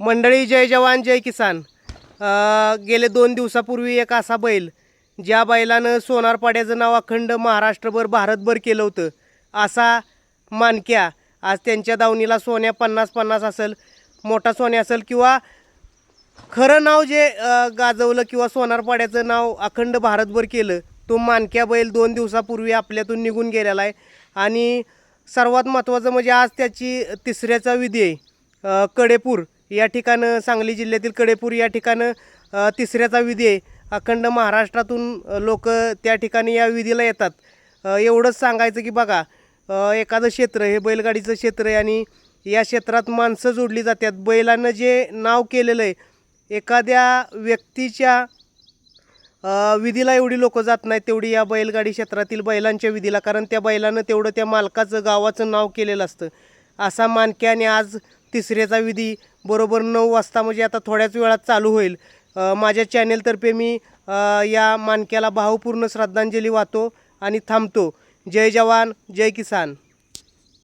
मंडळी जय जवान जय किसान. अ, गेले दोन दिवसापूर्वी एक असा बैल ज्या बैलानं सोनारपाड्याचं नाव अखंड महाराष्ट्रभर भारतभर केलं होतं. असा मानक्या आज त्यांच्या दावणीला सोन्या पन्नास पन्नास असेल मोठा सोन्या असेल किंवा खरं नाव जे अ, गाजवलं किंवा सोनारपाड्याचं नाव अखंड भारतभर केलं तो मानक्या बैल दोन दिवसापूर्वी आपल्यातून निघून गेलेला आहे. आणि सर्वात महत्त्वाचं म्हणजे आज त्याची तिसऱ्याचा विधी आहे अ, कडेपूर. या ठिकाणं सांगली जिल्ह्यातील कडेपूर या ठिकाणं तिसऱ्याचा विधी आहे. अखंड महाराष्ट्रातून लोक त्या ठिकाणी या विधीला येतात. एवढंच सांगायचं की बघा एखादं क्षेत्र हे बैलगाडीचं क्षेत्र आहे आणि या क्षेत्रात माणसं जोडली जातात. बैलानं जे नाव केलेलं आहे एखाद्या व्यक्तीच्या विधीला एवढी लोक जात नाहीत तेवढी या बैलगाडी क्षेत्रातील बैलांच्या विधीला. कारण त्या बैलानं तेवढं त्या मालकाचं गावाचं नाव केलेलं असतं. असा मानक्याने आज तिसऱ्याचा विधी बरोबर नऊ वाजता म्हणजे आता थोड्याच वेळात चालू होईल. माझ्या चॅनेलतर्फे मी या मानक्याला भावपूर्ण श्रद्धांजली वाहतो आणि थांबतो. जय जवान जय किसान.